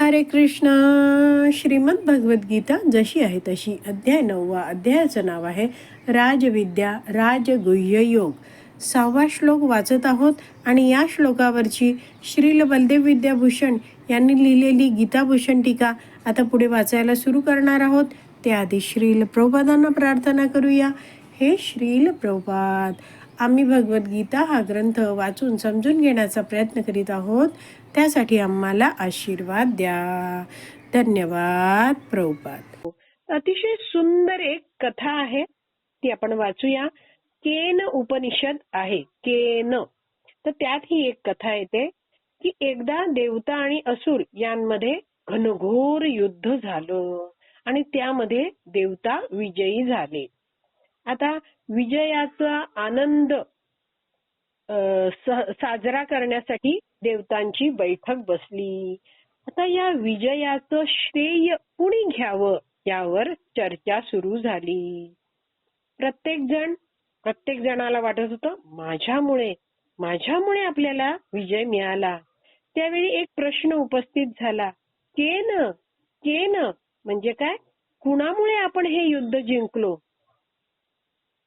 हरे कृष्ण. श्रीमद भगवद्गीता जशी आहे तशी. अध्याय नववा. अध्यायाचं नाव आहे राजविद्या राजगुह्य योग. सहावा श्लोक वाचत आहोत आणि या श्लोकावरची श्रील बलदेव विद्याभूषण यांनी लिहिलेली गीताभूषण टीका आता पुढे वाचायला सुरू करणार आहोत. त्याआधी श्रील प्रभुपादांना प्रार्थना करूया. हे श्रील प्रभुपाद. आम्ही भगवद्गीता हा ग्रंथ वाचून समजून घेण्याचा प्रयत्न करीत आहोत. त्यासाठी आम्हाला आशीर्वाद द्या. धन्यवाद प्रभुपाद. अतिशय सुंदर एक कथा आहे. ती आपण वाचूया. केन उपनिषद आहे. केन. तर त्यात ही एक कथा येते की एकदा देवता आणि असुर यांमध्ये घनघोर युद्ध झालं आणि त्यामध्ये देवता विजयी झाले. आता विजयाचा आनंद साजरा करण्यासाठी देवतांची बैठक बसली. आता या विजयाचं श्रेय कुणी घ्यावं यावर चर्चा सुरू झाली. प्रत्येक जण प्रत्येक जणाला वाटत होतं माझ्यामुळे माझ्यामुळे आपल्याला विजय मिळाला. त्यावेळी एक प्रश्न उपस्थित झाला. केन केन? म्हणजे काय? कुणामुळे आपण हे युद्ध जिंकलो?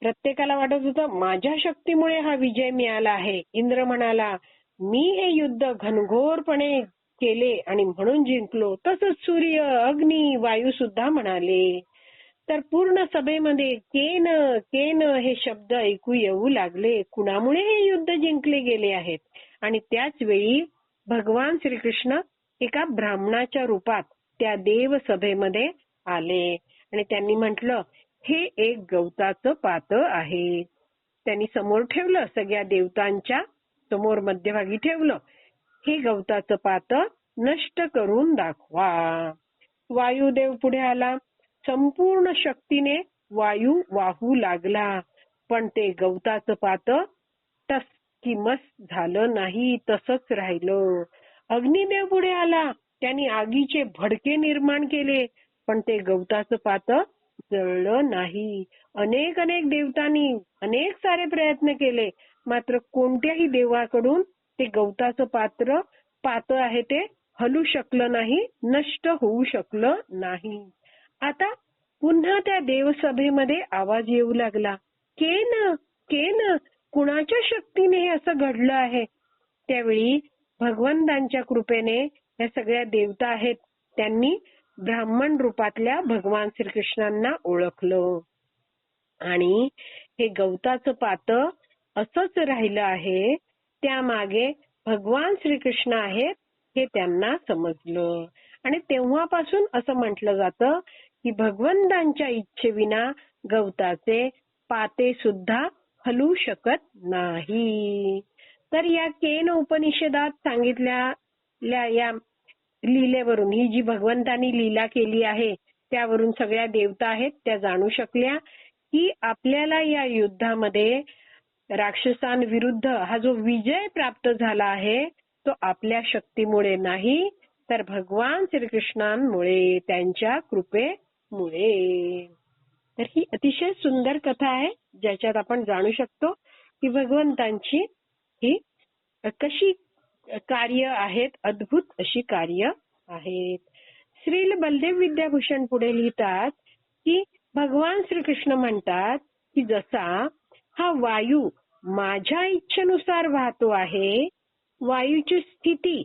प्रत्येकाला वाटत होतं माझ्या शक्तीमुळे हा विजय मिळाला आहे. इंद्र म्हणाला मी हे युद्ध घनघोरपणे केले आणि म्हणून जिंकलो. तसंच सूर्य अग्नी वायू सुद्धा म्हणाले. तर पूर्ण सभेमध्ये केन केन हे शब्द ऐकू येऊ लागले. कुणामुळे हे युद्ध जिंकले गेले आहेत? आणि त्याच वेळी भगवान श्रीकृष्ण एका ब्राह्मणाच्या रूपात त्या देव सभेमध्ये आले. आणि त्यांनी म्हटलं हे एक गवताचं पातळ आहे. त्यांनी समोर ठेवलं सगळ्या देवतांच्या समोर मध्यभागी ठेवलं. हे गवताचं पातळ नष्ट करून दाखवा. वायुदेव पुढे आला. संपूर्ण शक्तीने वायू वाहू लागला. पण ते गवताचं पातळ तस किमस झालं नाही तसंच राहिलं. अग्निदेव पुढे आला. त्यांनी आगीचे भडके निर्माण केले. पण ते गवताचं पातळ जळलं नाही. अनेक अनेक देवतांनी अनेक सारे प्रयत्न केले. मात्र कोणत्याही देवाकडून ते गवताचं पात्र पातळ आहे ते हलू शकलं नाही नष्ट होऊ शकलं नाही. आता पुन्हा त्या देवसभेमध्ये आवाज येऊ लागला. केन केन कुणाच्या शक्तीने हे असं घडलं आहे? त्यावेळी भगवंतांच्या कृपेने या सगळ्या देवता आहेत त्यांनी ब्राह्मण रूपातल्या भगवान श्रीकृष्णांना ओळखलं. आणि हे गवताचं पात असंच राहिलं आहे त्यामागे भगवान श्रीकृष्ण आहेत हे त्यांना समजलं. आणि तेव्हापासून असं म्हटलं जातं की भगवंतांच्या इच्छेविना गवताचे पाते सुद्धा हलू शकत नाही. तर या केन उपनिषदात सांगितल्या या लीलेवरून ही जी भगवंतानी लीला केली आहे त्यावरून सगळ्या देवता आहेत त्या जाणू शकल्या की आपल्याला या युद्धामध्ये राक्षसांविरुद्ध हा जो विजय प्राप्त झाला आहे तो आपल्या शक्तीमुळे नाही तर भगवान श्रीकृष्णांमुळे त्यांच्या कृपेमुळे. तर ही अतिशय सुंदर कथा आहे ज्याच्यात आपण जाणू शकतो की भगवंतांची ही कशी कार्य आहेत अद्भुत अशी कार्य आहेत. श्रील बलदेव विद्याभूषण पुढे लिहितात की भगवान श्रीकृष्ण म्हणतात की जसा हा वायू माझ्या इच्छेनुसार वाहतो आहे वायूची स्थिती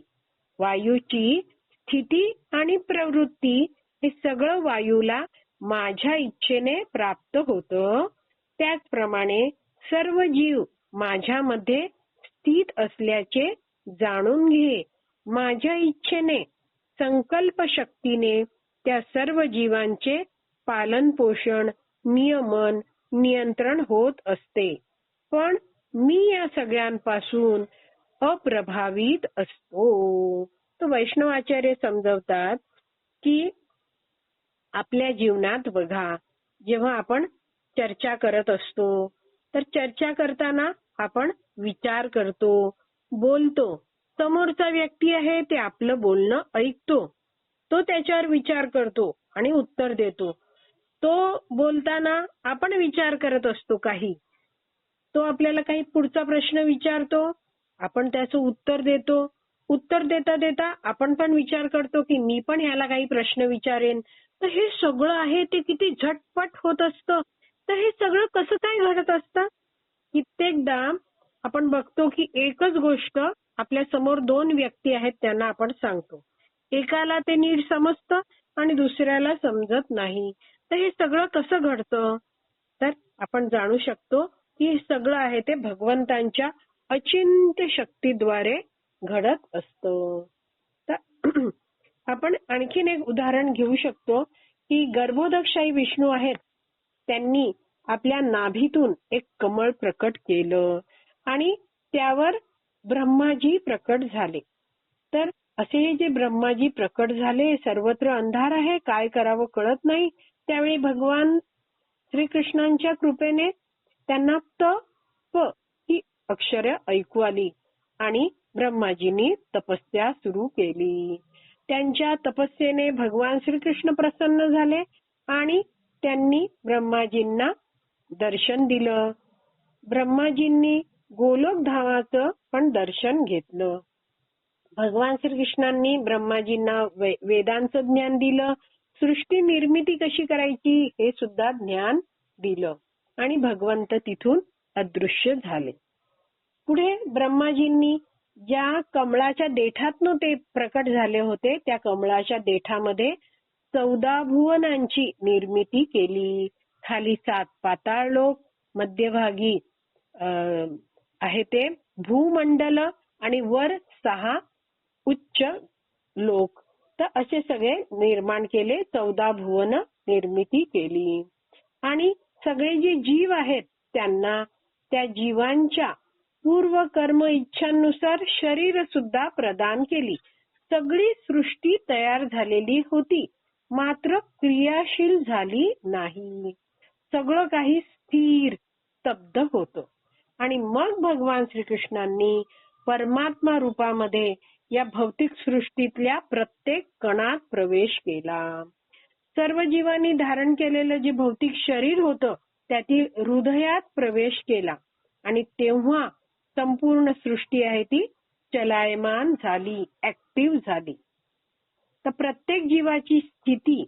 वायूची स्थिती आणि प्रवृत्ती हे सगळं वायूला माझ्या इच्छेने प्राप्त होतं. त्याचप्रमाणे सर्व जीव माझ्यामध्ये स्थित असल्याचे जाणून घे. माझ्या इच्छेने संकल्प शक्तीने त्या सर्व जीवांचे पालन पोषण नियमन नियंत्रण होत असते. पण मी या सगळ्यांपासून अप्रभावित असतो. तो वैष्णवाचार्य समजवतात की आपल्या जीवनात बघा जेव्हा आपण चर्चा करत असतो तर चर्चा करताना आपण विचार करतो बोलतो. समोरचा व्यक्ती आहे ते आपलं बोलणं ऐकतो. तो त्याच्यावर विचार करतो आणि उत्तर देतो. तो बोलताना आपण विचार करत असतो काही. तो आपल्याला काही पुढचा प्रश्न विचारतो आपण त्याचं उत्तर देतो. उत्तर देता देता आपण पण विचार करतो की मी पण ह्याला काही प्रश्न विचारेन. तर हे सगळं आहे ते किती झटपट होत असतं. तर हे सगळं कसं काय घडत असतं? कित्येकदा आपण बघतो की एकच गोष्ट आपल्यासमोर दोन व्यक्ती आहेत त्यांना आपण सांगतो. एकाला ते नीट समजतं आणि दुसऱ्याला समजत नाही. तर हे सगळं कसं घडतं? तर आपण जाणू शकतो की हे सगळं आहे ते भगवंतांच्या अचिंत्य शक्तीद्वारे घडत असतं. तर आपण आणखीन एक उदाहरण घेऊ शकतो की गर्भोदकशाही विष्णू आहेत. त्यांनी आपल्या नाभीतून एक कमळ प्रकट केलं. आणि त्यावर ब्रह्माजी प्रकट झाले. तर असे जे ब्रह्माजी प्रकट झाले सर्वत्र अंधार आहे काय करावं कळत नाही. त्यावेळी भगवान श्रीकृष्णांच्या कृपेने त्यांना त प ही अक्षर ऐकू आली आणि ब्रह्माजींनी तपस्या सुरू केली. त्यांच्या तपस्येने भगवान श्रीकृष्ण प्रसन्न झाले आणि त्यांनी ब्रह्माजींना दर्शन दिलं. ब्रह्माजींनी गोलोक धामाचं पण दर्शन घेतलं. भगवान श्रीकृष्णांनी ब्रह्माजींना वेदांचं ज्ञान दिलं. सृष्टी निर्मिती कशी करायची हे सुद्धा ज्ञान दिलं. आणि भगवंत तिथून अदृश्य झाले. पुढे ब्रह्माजींनी ज्या कमळाच्या देठातनं ते प्रकट झाले होते त्या कमळाच्या देठामध्ये चौदा भुवनांची निर्मिती केली. खाली सात पाताळ लोक मध्यभागी आहे ते भूमंडल आणि वर सहा उच्च लोक. तर असे सगळे निर्माण केले चौदा भुवन निर्मिती केली. आणि सगळे जे जीव आहेत त्यांना त्या जीवांच्या पूर्व कर्म इच्छांनुसार शरीर सुद्धा प्रदान केली. सगळी सृष्टी तयार झालेली होती मात्र क्रियाशील झाली नाही. सगळं काही स्थिर स्तब्ध होतं. आणि मग भगवान श्रीकृष्णांनी परमात्मा रूपामध्ये या भौतिक सृष्टीतल्या प्रत्येक कणात प्रवेश केला. सर्व जीवांनी धारण केलेलं जे भौतिक शरीर होतं त्यातील हृदयात प्रवेश केला. आणि तेव्हा संपूर्ण सृष्टी आहे ती चलायमान झाली ऍक्टिव्ह झाली. तर प्रत्येक जीवाची स्थिती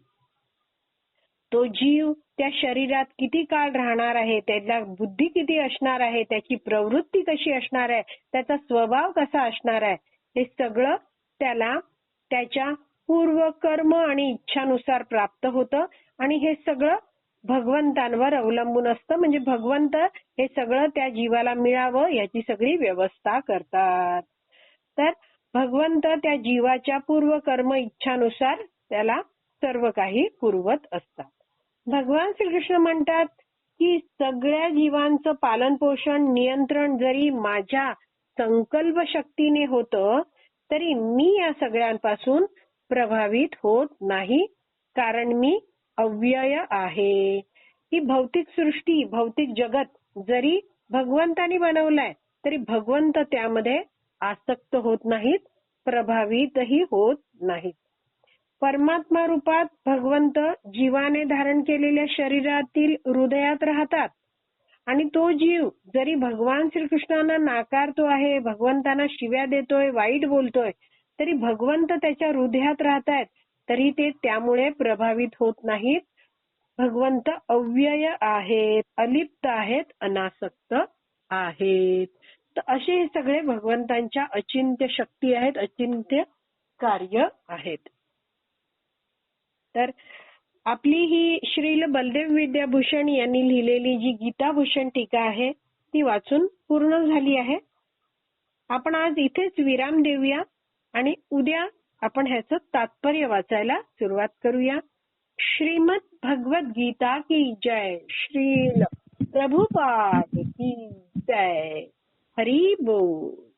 तो जीव त्या शरीरात किती काळ राहणार आहे त्याला बुद्धी किती असणार आहे त्याची प्रवृत्ती कशी असणार आहे त्याचा स्वभाव कसा असणार आहे हे सगळं त्याला त्याच्या पूर्व कर्म आणि इच्छानुसार प्राप्त होतं. आणि हे सगळं भगवंतांवर अवलंबून असतं. म्हणजे भगवंत हे सगळं त्या जीवाला मिळावं याची सगळी व्यवस्था करतात. तर भगवंत त्या जीवाच्या पूर्व कर्म इच्छानुसार त्याला सर्व काही पुरवत असतात. भगवान श्रीकृष्ण म्हणतात की सगळ्या जीवांचं पालन पोषण नियंत्रण जरी माझ्या संकल्प शक्तीने होतं तरी मी या सगळ्यांपासून प्रभावित होत नाही कारण मी अव्यय आहे. ही भौतिक सृष्टी भौतिक जगत जरी भगवंतानी बनवलाय तरी भगवंत त्यामध्ये आसक्त होत नाहीत प्रभावितही होत नाहीत. परमात्मा रूपात भगवंत जीवाने धारण केलेल्या शरीरातील हृदयात राहतात. आणि तो जीव जरी भगवान श्रीकृष्णांना नाकारतो आहे भगवंतांना शिव्या देतोय वाईट बोलतोय तरी भगवंत त्याच्या हृदयात राहतायत तरी ते त्यामुळे प्रभावित होत नाहीत. भगवंत अव्यय आहेत अलिप्त आहेत अनासक्त आहेत. तर असे हे सगळे भगवंतांच्या अचिंत्य शक्ती आहेत अचिंत्य कार्य आहेत. तर आपली ही श्रील बलदेव विद्याभूषण यांनी लिहिलेली जी गीताभूषण टीका आहे ती वाचून पूर्ण झाली आहे. आपण आज इथेच विराम देऊया आणि उद्या आपण ह्याचं तात्पर्य वाचायला सुरुवात करूया. श्रीमद भगवत गीता की जय श्रील प्रभुपाद की जय. हरी बोल.